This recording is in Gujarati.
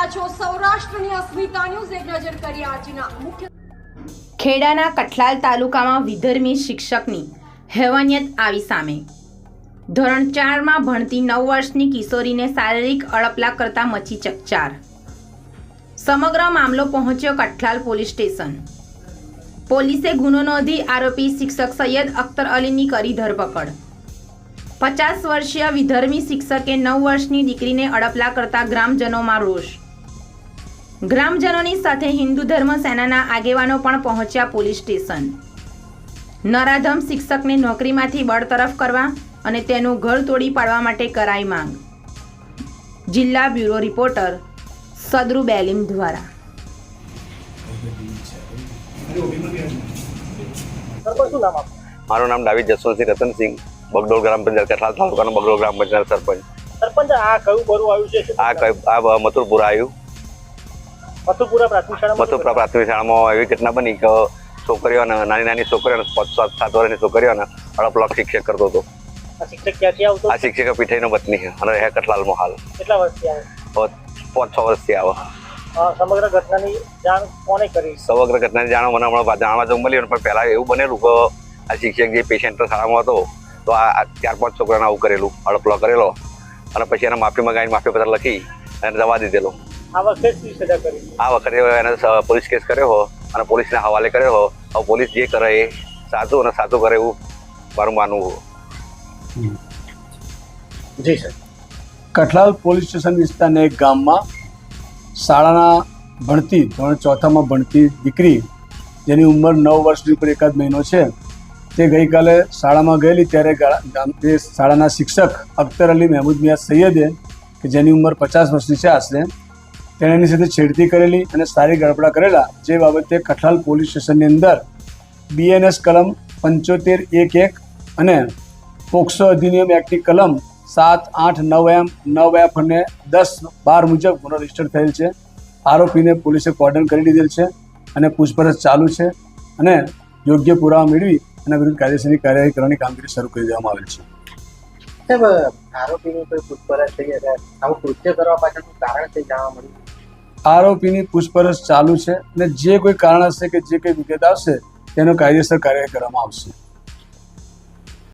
રહ્યા છો સૌરાષ્ટ્રની અસ્મિતા ન્યૂઝ એક નજર કરીએ આજના મુખ્ય ખેડાના કઠલાલ તાલુકામાં વિધર્મી શિક્ષકની હેવાનિયત આવી સામે. ધોરણ ચારમાં ભણતી નવ વર્ષની કિશોરીને શારીરિક અડપલા કરતા મચી ચકચાર. સમગ્ર મામલો પહોંચ્યો કઠલાલ પોલીસ સ્ટેશન. પોલીસે ગુનો નોંધી આરોપી શિક્ષક સૈયદ અખ્તર અલીની કરી ધરપકડ. પચાસ વર્ષીય વિધર્મી શિક્ષકે નવ વર્ષની દીકરીને અડપલા કરતા ગ્રામજનોમાં રોષ. ગ્રામજનોની સાથે હિન્દુ ધર્મ સેનાના આગેવાનો પણ પહોંચ્યા પોલીસ સ્ટેશન. નરાધમ શિક્ષકને નોકરીમાંથી બરતરફ કરવા અને તેનું ઘર તોડી પાડવા માટે કરાઈ માંગ. જિલ્લા બ્યુરો રિપોર્ટર સદરુ બેલીમ દ્વારા. મારું નામ ડાવિદ જસવંતસિંહ રતનસિંહ બગડોલ ગ્રામ પંચાયત કઠલાલ તાલુકાનો બગડોલ ગ્રામ પંચાયત સરપંચ. સરપંચ આ કયું બરું આવ્યું છે? આ કયું આ મથુરપુરા આવ્યું. મથુરપુરા પ્રાથમિક શાળામાં એવી ઘટના બની કે છોકરીઓને નાની નાની છોકરીઓને પાંચ સાત સાત વર્ષની છોકરીઓને અડપલોક શિક્ષક કરતો હતો. આ શિક્ષક પીઠાઈનો પત્ની છે અને રહે કઠલાલમાં હાલ કેટલા વર્ષથી આવે? પાંચ છ વર્ષથી આવે. સમગ્ર ઘટનાની જાણ કોને કરી? સમગ્ર ઘટનાની જાણો મને હમણાં જાણવા જવું મળ્યું પણ પહેલા એવું બનેલું કે આ શિક્ષક જે પેશન્ટ શાળામાં હતો તો આ આ ચાર પાંચ છોકરાને આવું કરેલું અડપલો કરેલો અને પછી એને માફી મગાવીને માફી પત્ર લખી અને દવા દીધેલો. આ વખતે શું સજા કરી. આ વખતે એને પોલીસ કેસ કર્યો હો અને પોલીસને હવાલે કર્યો હો. હવે પોલીસ જે કરે એ સાચું અને સાચું કરે એવું મારું માનવું હો. જી સર કઠલાલ પોલીસ સ્ટેશન વિસ્તારના એક ગામમાં શાળાના ભણતી ધોરણ ચોથામાં ભણતી દીકરી જેની ઉંમર નવ વર્ષની ઉપર એકાદ મહિનો છે તે ગઈકાલે શાળામાં ગયેલી ત્યારે ગામ તે શાળાના શિક્ષક અખ્તર અલી મહેમૂદ મિયા સૈયદે કે જેની ઉંમર પચાસ વર્ષની છે આશરે તેણે એની સાથે છેડતી કરેલી અને સારી ગડબડા કરેલા જે બાબતે કઠલાલ પોલીસ સ્ટેશનની અંદર બીએનએસ કલમ પંચોતેર એક એક અને પોક્સો અધિનિયમ એક્ટની કલમ સાત આઠ નવ એમ નવ એફ અને દસ બાર મુજબ ગુનો રજિસ્ટર થયેલ છે. આરોપીને પોલીસે કોર્ડન કરી લીધેલ છે અને પૂછપરછ ચાલુ છે અને યોગ્ય પુરાવા મેળવી અને વિરુદ્ધ કાયદેસરની કાર્યવાહી કરવાની કામગીરી શરૂ કરી દેવામાં આવેલ છે. સાહેબ, આરોપીની કોઈ પૂછપરછ થઈ આવું કૃત્ય કરવા પાછળનું કારણ તે જાણવા મળ્યું? આરોપીની પૂછપરછ ચાલુ છે અને જે કોઈ કારણ હશે કે જે કંઈ વિગત આવશે, તેનો કાયદેસર કાર્યવાહી કરવામાં આવશે.